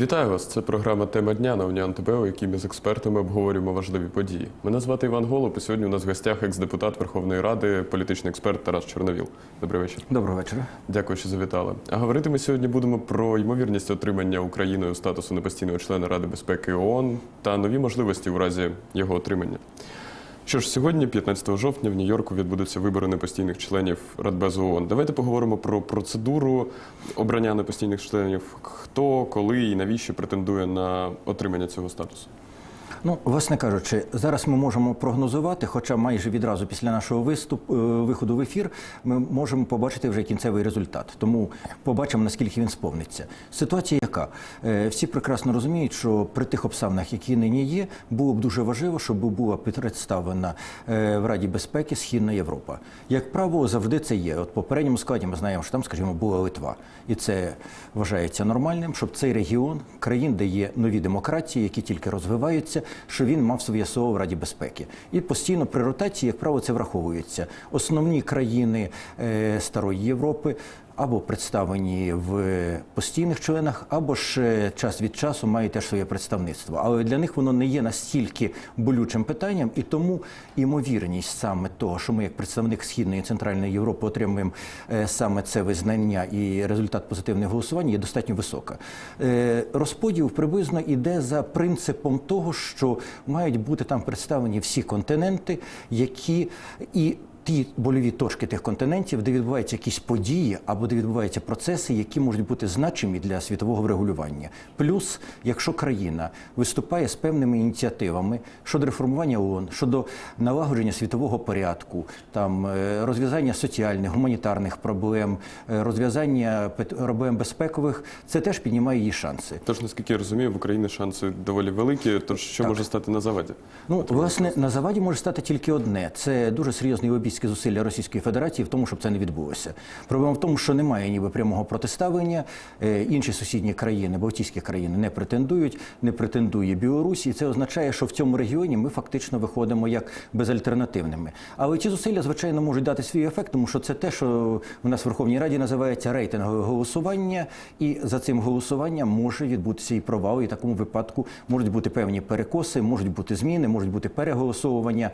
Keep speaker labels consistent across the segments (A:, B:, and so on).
A: Вітаю вас! Це програма Тема дня на Уніан ТБ, у якій ми з експертами обговорюємо важливі події. Мене звати Іван Голуб, і сьогодні у нас в гостях екс-депутат Верховної Ради, політичний експерт Тарас Чорновіл. Добрий вечір.
B: Доброго вечора.
A: Дякую, що завітали. А говорити ми сьогодні будемо про ймовірність отримання Україною статусу непостійного члена Ради безпеки ООН та нові можливості у разі його отримання. Що ж, сьогодні, 15 жовтня, в Нью-Йорку відбудуться вибори непостійних членів Радбезу ООН. Давайте поговоримо про процедуру обрання непостійних членів. Хто, коли і навіщо претендує на отримання цього статусу?
B: Ну, власне кажучи, зараз ми можемо прогнозувати, хоча майже відразу після нашого виступу виходу в ефір ми можемо побачити вже кінцевий результат. Тому побачимо наскільки він сповниться. Ситуація яка Е, всі прекрасно розуміють, що при тих обставинах, які нині є, було б дуже важливо, щоб була представлена е, в Раді безпеки Східна Європа. Як правило, завжди це є. От попередньому складі ми знаємо, що там, скажімо, була Литва, і це вважається нормальним, щоб цей регіон країн, де є нові демократії, які тільки розвиваються, що він мав своє слово в Раді безпеки. І постійно при ротації, як правило, це враховується. Основні країни е, Старої Європи. Або представлені в постійних членах, або ж е, час від часу мають теж своє представництво. Але для них воно не є настільки болючим питанням, і тому імовірність саме того, що ми, як представник Східної і Центральної Європи, отримуємо е, саме це визнання і результат позитивних голосувань, є достатньо висока. Е, Розподіл приблизно йде за принципом того, що мають бути там представлені всі континенти, які і ті больові точки тих континентів, де відбуваються якісь події або де відбуваються процеси, які можуть бути значимі для світового врегулювання. Плюс, якщо країна виступає з певними ініціативами щодо реформування ООН, щодо налагодження світового порядку, там е, розв'язання соціальних, гуманітарних проблем, е, розв'язання проблем безпекових, це теж піднімає її шанси.
A: Тож, наскільки я розумію, в Україні шанси доволі великі. Тож що може стати на заваді?
B: Ну, власне, на заваді може стати тільки одне: це дуже серйозний серйозні лобійські зусилля Російської Федерації в тому, щоб це не відбулося. Проблема в тому, що немає ніби прямого протиставлення. Е, Інші сусідні країни, Балтійські країни, не претендують, не претендує Білорусь, і це означає, що в цьому регіоні ми фактично виходимо як безальтернативними. Але ці зусилля, звичайно, можуть дати свій ефект, тому що це те, що в нас в Верховній Раді називається рейтингове голосування, і за цим голосуванням може відбутися і провал. І в такому випадку можуть бути певні перекоси, можуть бути зміни, можуть бути переголосовування.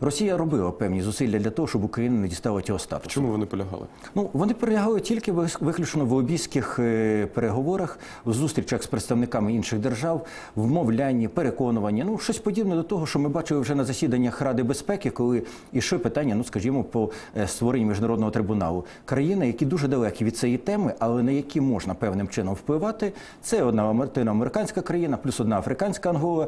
B: Росія робила певні зусилля для того, щоб Україна не дістала цього статусу.
A: Чому вони полягали?
B: Ну вони перелягали тільки виключно в лобійських е, переговорах, в зустрічах з представниками інших держав, вмовлянні, переконуванні. Ну щось подібне до того, що ми бачили вже на засіданнях Ради безпеки, коли ішли питання, ну скажімо, по е, створенню міжнародного трибуналу. Країни, які дуже далекі від цієї теми, але на які можна певним чином впливати. Це одна латиноамериканська країна, плюс одна африканська Ангола,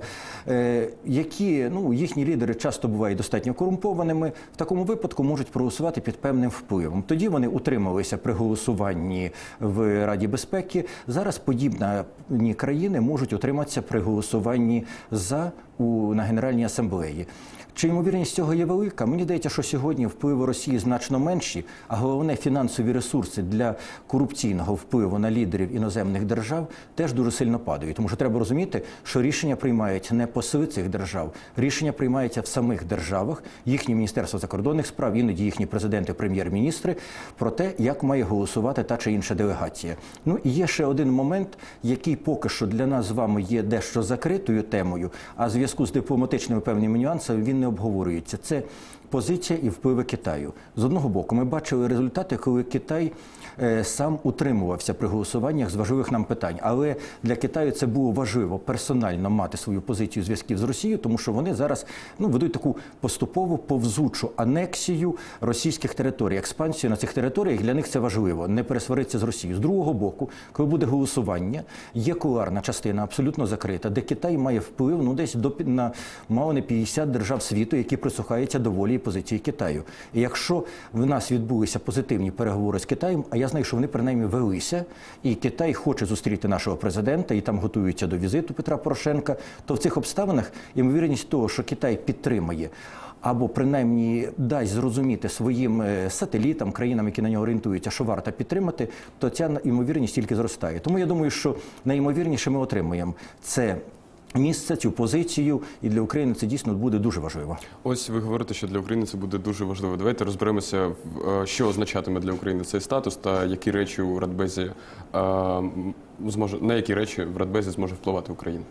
B: е, які ну їхні лідери часто бувають достатньо корумпованими. В такому випадку можуть проголосувати під певним впливом. Тоді вони утрималися при голосуванні в Раді безпеки. Зараз подібні країни можуть утриматися при голосуванні за у на Генеральній асамблеї. Чи ймовірність цього є велика? Мені здається, що сьогодні впливи Росії значно менші, а головне фінансові ресурси для корупційного впливу на лідерів іноземних держав теж дуже сильно падають. Тому що треба розуміти, що рішення приймають не посли цих держав, рішення приймаються в самих державах, їхні міністерства закордонних справ, іноді їхні президенти, прем'єр-міністри про те, як має голосувати та чи інша делегація. Ну і є ще один момент, який поки що для нас з вами є дещо закритою темою, а в зв'язку з дипломатичними певними нюансами він не обговорюється. Це позиція і впливи Китаю. З одного боку, ми бачили результати, коли Китай е, сам утримувався при голосуваннях з важливих нам питань. Але для Китаю це було важливо персонально мати свою позицію зв'язків з Росією, тому що вони зараз ну, ведуть таку поступову повзучу анексію російських територій, експансію на цих територіях. Для них це важливо не пересваритися з Росією. З другого боку, коли буде голосування, є куларна частина абсолютно закрита, де Китай має вплив ну десь до на мало не 50 держав світу, які прислухаються до волі і позиції Китаю. І якщо в нас відбулися позитивні переговори з Китаєм, а я знаю, що вони принаймні велися, і Китай хоче зустріти нашого президента, і там готуються до візиту Петра Порошенка, то в цих обставинах ймовірність того, що Китай підтримає. Або принаймні дасть зрозуміти своїм е, сателітам, країнам, які на нього орієнтуються, що варто підтримати, то ця ймовірність тільки зростає. Тому я думаю, що найімовірніше ми отримуємо це місце, цю позицію, і для України це дійсно буде дуже важливо.
A: Ось ви говорите, що для України це буде дуже важливо. Давайте розберемося, е, що означатиме для України цей статус та які речі у Радбезі е, зможе на які речі в Радбезі зможе впливати Україна?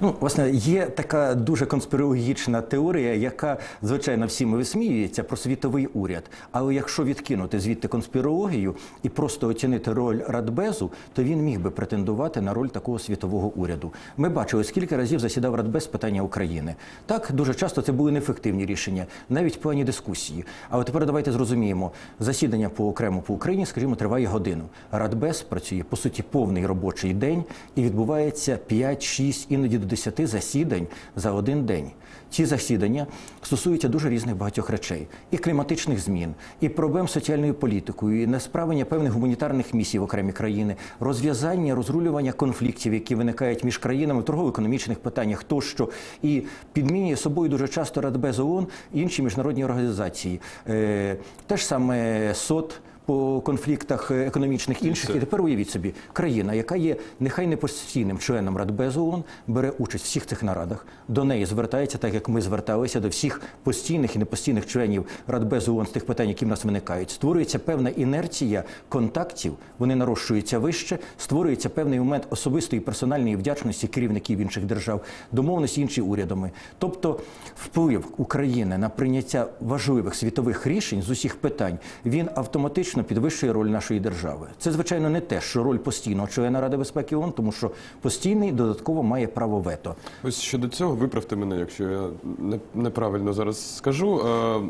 B: Ну, власне, є така дуже конспірологічна теорія, яка, звичайно, всіми висміюється про світовий уряд. Але якщо відкинути звідти конспірологію і просто оцінити роль Радбезу, то він міг би претендувати на роль такого світового уряду. Ми бачили, скільки разів засідав Радбез питання України. Так, дуже часто це були неефективні рішення, навіть в плані дискусії. Але тепер давайте зрозуміємо, засідання по окремо по Україні, скажімо, триває годину. Радбез працює по суті повний робочий день і відбувається 5-6, іноді до 10 засідань за один день. Ці засідання стосуються дуже різних багатьох речей: і кліматичних змін, і проблем з соціальною політикою, і несправлення певних гуманітарних місій в окремі країни, розв'язання, розрулювання конфліктів, які виникають між країнами торгово-економічних питаннях, тощо і підмінює собою дуже часто Радбез ООН і інші міжнародні організації. Е, те ж саме СОТ по конфліктах е, економічних інших. І тепер уявіть собі, країна, яка є нехай не постійним членом Радбезу ООН, бере участь в всіх цих нарадах. До неї звертається, так як ми зверталися до всіх постійних і непостійних членів Радбезу ООН з тих питань, які в нас виникають. Створюється певна інерція контактів, вони нарощуються вище, створюється певний момент особистої персональної вдячності керівників інших держав, домовленості інші урядами. Тобто вплив України на прийняття важливих світових рішень з усіх питань він автоматично підвищує роль нашої держави. Це звичайно не те, що роль постійного члена Ради безпеки ООН, тому що постійний додатково має право вето.
A: Ось щодо цього, виправте мене, якщо я неправильно зараз скажу. Е,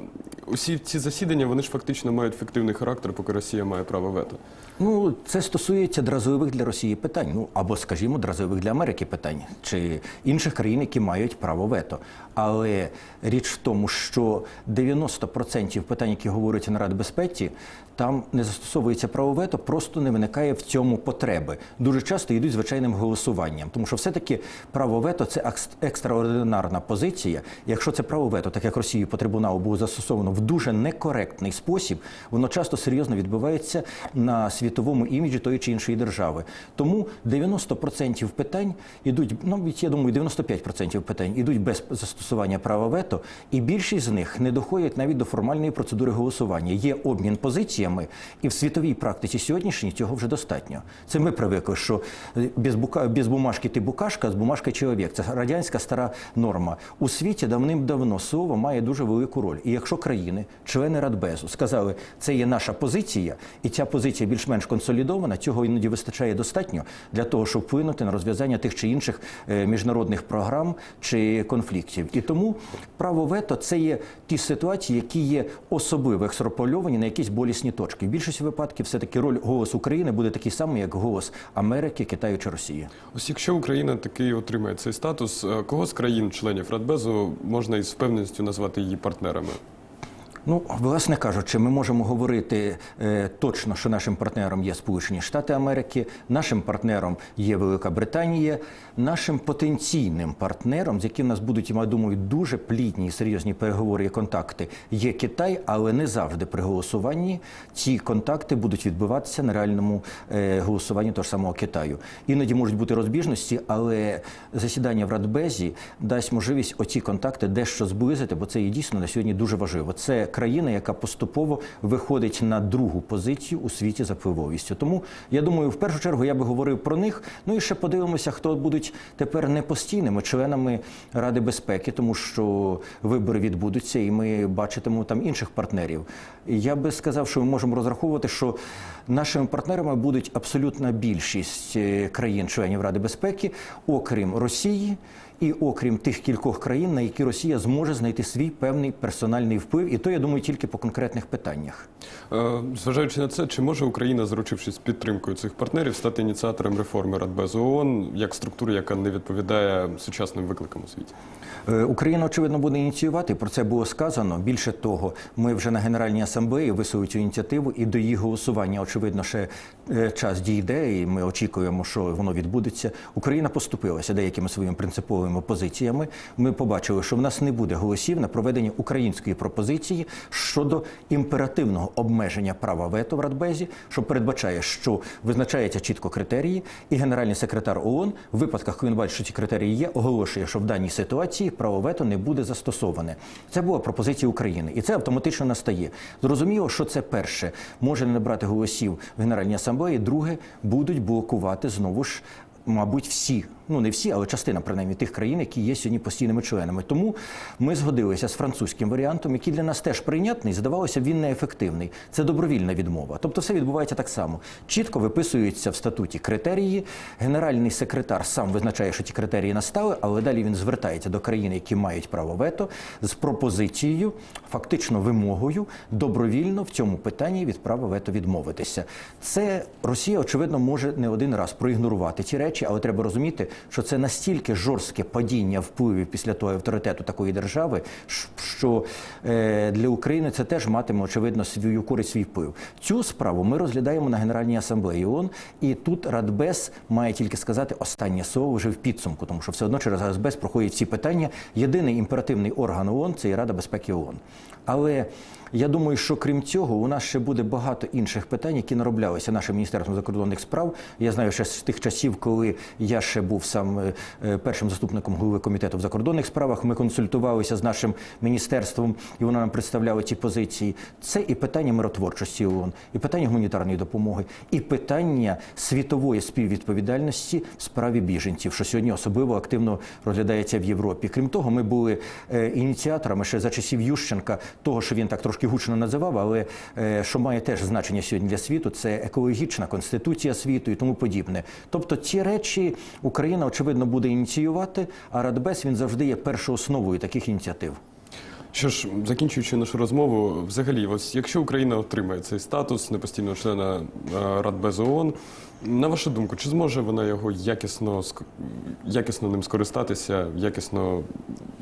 A: усі ці засідання вони ж фактично мають фіктивний характер, поки Росія має право вето.
B: Ну, це стосується дразових для Росії питань, ну або, скажімо, дразових для Америки питань чи інших країн, які мають право вето. Але річ в тому, що 90% питань, які говорять на Раді безпеці, там не застосовується право вето, просто не виникає в цьому потреби. Дуже часто йдуть звичайним голосуванням, тому що все-таки право вето це екс- екстраординарна позиція. Якщо це право вето, так як Росію по трибуналу було застосовано в дуже некоректний спосіб, воно часто серйозно відбивається на світовому іміджі тої чи іншої держави. Тому 90% питань ідуть, ну я думаю, 95% питань ідуть без застосування права вето, і більшість з них не доходять навіть до формальної процедури голосування. Є обмін позиціями, і в світовій практиці сьогоднішній цього вже достатньо. Це ми привикли, що без, бука, без бумажки ти букашка, з бумажки чоловік. Це радянська стара норма. У світі давним-давно слово має дуже велику роль. І якщо країни, члени Радбезу, сказали, це є наша позиція, і ця позиція більш-менш консолідована, цього іноді вистачає достатньо для того, щоб вплинути на розв'язання тих чи інших е, міжнародних програм чи конфліктів. І тому право вето це є ті ситуації, які є особливо екстрапольовані на якісь болісні точки. В більшості випадків все-таки роль голос України буде такий самий, як голос Америки, Китаю чи Росії.
A: Ось якщо Україна таки отримає цей статус, е, кого з країн-членів Радбезу можна із впевненістю назвати її партнерами?
B: Ну, власне кажучи, ми можемо говорити е, точно, що нашим партнером є Сполучені Штати Америки, нашим партнером є Велика Британія, нашим потенційним партнером, з яким нас будуть, я думаю, дуже плідні і серйозні переговори і контакти, є Китай, але не завжди при голосуванні ці контакти будуть відбуватися на реальному е, голосуванні того ж самого Китаю. Іноді можуть бути розбіжності, але засідання в Радбезі дасть можливість оці контакти дещо зблизити, бо це є дійсно на сьогодні дуже важливо. Це країна, яка поступово виходить на другу позицію у світі за впливовістю. Тому я думаю, в першу чергу я би говорив про них. Ну і ще подивимося, хто будуть тепер не постійними членами Ради безпеки, тому що вибори відбудуться, і ми бачитимемо там інших партнерів. Я би сказав, що ми можемо розраховувати, що нашими партнерами будуть абсолютна більшість е, країн-членів Ради безпеки, окрім Росії. І окрім тих кількох країн, на які Росія зможе знайти свій певний персональний вплив, і то я думаю тільки по конкретних питаннях.
A: Е, Зважаючи на це, чи може Україна, заручившись підтримкою цих партнерів, стати ініціатором реформи Радбезу ООН як структури, яка не відповідає сучасним викликам у світі?
B: Е, Україна очевидно буде ініціювати. Про це було сказано. Більше того, ми вже на Генеральній асамблеї висуємо цю ініціативу, і до її голосування, очевидно, ще е, час дійде, і ми очікуємо, що воно відбудеться. Україна поступилася деякими своїми принциповими окремими позиціями. Ми побачили, що в нас не буде голосів на проведення української пропозиції щодо імперативного обмеження права вето в Радбезі, що передбачає, що визначаються чітко критерії, і генеральний секретар ООН в випадках, коли він бачить, що ці критерії є, оголошує, що в даній ситуації право вето не буде застосоване. Це була пропозиція України, і це автоматично настає. Зрозуміло, що це перше може не набрати голосів в Генеральній асамблеї. Друге будуть блокувати знову ж. Мабуть, всі, ну не всі, але частина принаймні тих країн, які є сьогодні постійними членами. Тому ми згодилися з французьким варіантом, який для нас теж прийнятний. Здавалося, він неефективний. Це добровільна відмова. Тобто, все відбувається так само. Чітко виписуються в статуті критерії. Генеральний секретар сам визначає, що ті критерії настали, але далі він звертається до країн, які мають право вето, з пропозицією, фактично вимогою, добровільно в цьому питанні від права вето відмовитися. Це Росія, очевидно, може не один раз проігнорувати ці речі, але треба розуміти, що це настільки жорстке падіння впливів після того авторитету такої держави, що е, для України це теж матиме очевидно свою користь, свій вплив. Цю справу ми розглядаємо на Генеральній асамблеї ООН, і тут Радбез має тільки сказати останнє слово вже в підсумку, тому що все одно через Радбез проходять всі питання. Єдиний імперативний орган ООН – це і Рада безпеки ООН. Але я думаю, що крім цього, у нас ще буде багато інших питань, які нароблялися нашим міністерством закордонних справ. Я знаю, ще з тих часів, коли я ще був сам е, е, першим заступником голови комітету в закордонних справах. Ми консультувалися з нашим міністерством, і воно нам представляло ці позиції. Це і питання миротворчості ООН, і питання гуманітарної допомоги, і питання світової співвідповідальності в справі біженців, що сьогодні особливо активно розглядається в Європі. Крім того, ми були е, ініціаторами ще за часів Ющенка, того, що він так трошки гучно називав, але е, що має теж значення сьогодні для світу, це екологічна конституція світу і тому подібне. Тобто ці речі Україна очевидно буде ініціювати, а Радбез він завжди є першоосновою таких ініціатив.
A: Що ж, закінчуючи нашу розмову, взагалі, ось якщо Україна отримає цей статус непостійного члена е, Радбезу ООН, на вашу думку, чи зможе вона його якісно якісно ним скористатися, якісно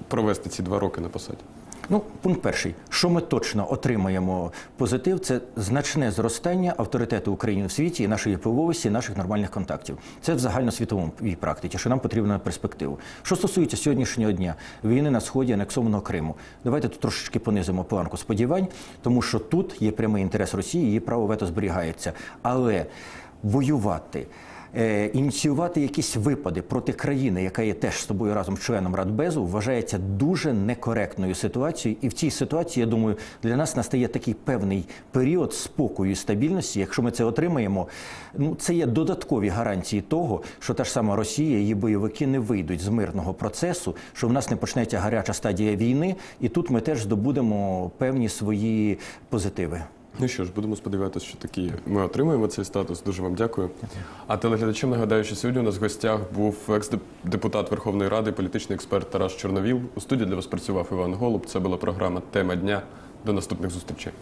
A: провести ці два роки на посаді?
B: Ну, пункт перший, що ми точно отримаємо позитив, це значне зростання авторитету України в світі і нашої впливовості, і наших нормальних контактів. Це в загальносвітовій практиці, що нам потрібно на перспективу. Що стосується сьогоднішнього дня війни на сході анексованого Криму, давайте тут трошечки понизимо планку сподівань, тому що тут є прямий інтерес Росії, її право вето зберігається. Але воювати. Е, Ініціювати якісь випади проти країни, яка є теж з тобою разом членом Радбезу, вважається дуже некоректною ситуацією. І в цій ситуації, я думаю, для нас настає такий певний період спокою і стабільності. Якщо ми це отримаємо, ну це є додаткові гарантії того, що та ж сама Росія, її бойовики не вийдуть з мирного процесу, що в нас не почнеться гаряча стадія війни, і тут ми теж здобудемо певні свої позитиви.
A: Ну що ж, будемо сподіватися, що такі ми отримаємо цей статус. Дуже вам дякую. А телеглядачам нагадаю, що сьогодні у нас в гостях був екс-депутат Верховної Ради, політичний експерт Тарас Чорновіл. У студії для вас працював Іван Голуб. Це була програма Тема дня. До наступних зустрічей.